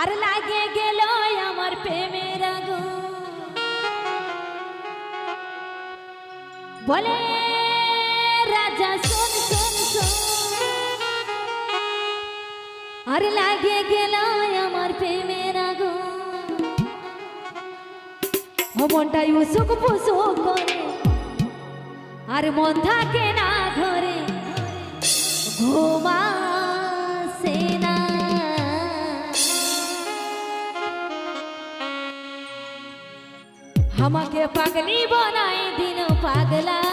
আর লাগে গেল আমার প্রেমের আগুন। বলে, রাজা, শোন শোন শোন। আর লাগে গেল আমার প্রেমের আগুন। ও মনটা উসুক পুসুক করে, আর মন থাকে না ঘরে। ঘুমাসে পাগলি বনাই দিন পাগলা।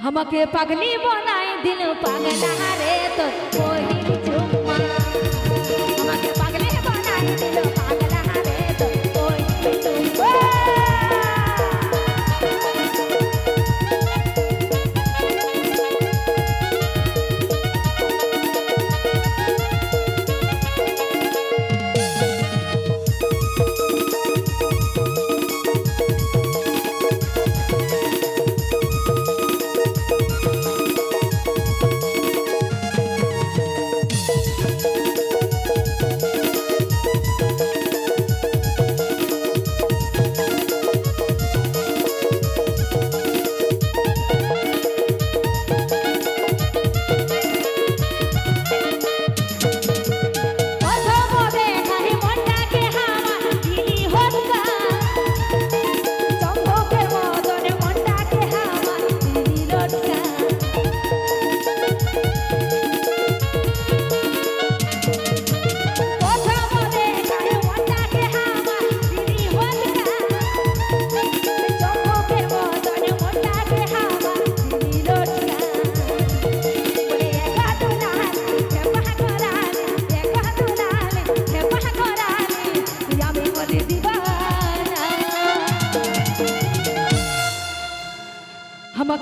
আমাকে পাগলি বনাই দিল পাগলা রে তোর পহিল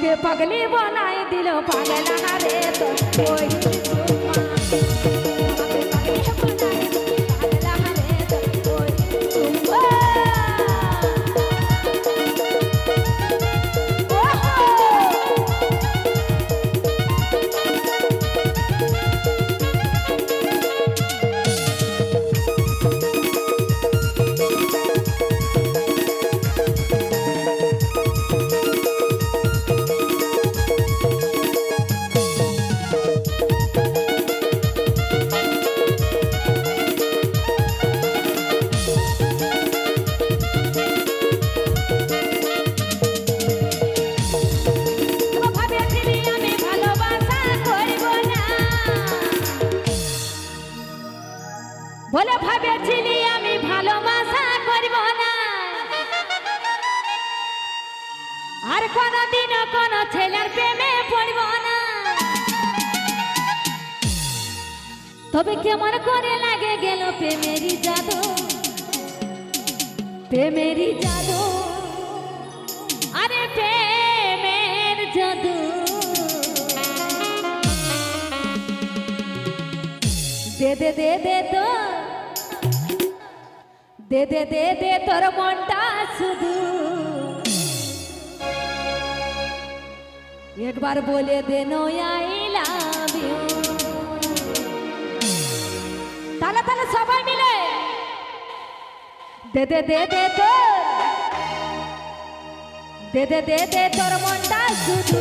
আমাকে পাগলি বানাই দিল পাগলা রে তো। ভাবেছিলি আমি ভালোবাসা করব না। আর কোনদিন কোন ছেলের প্রেমে পড়ব না। তবে কেমন করে লাগে গেল প্রেমেরই জাদু। প্রেমেরই জাদু। আরে প্রেমের জাদু। দে দে দে দে তো। দে দে দে দে, তোর মনটা শুধু। একবার বলে দে নো আই লাভ ইউ। তাহলে তাহলে সবাই মিলে। দে দে দে দে তো দে দে দে দে, তোর মনটা শুধু।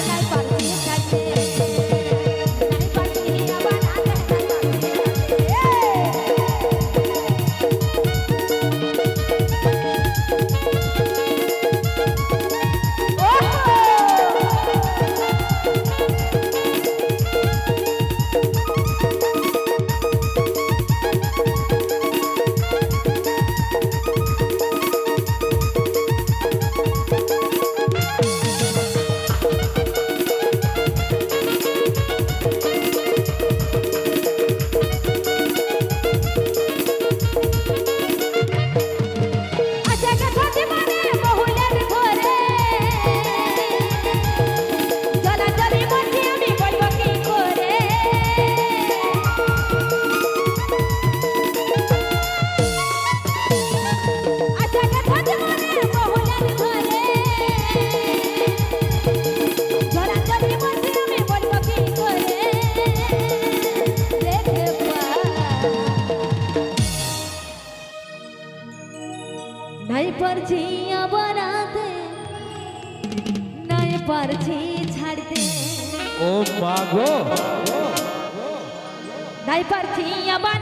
পারছি আবার নাই পারছি ছাড়তে। ও মাগো নাই পারছি আবার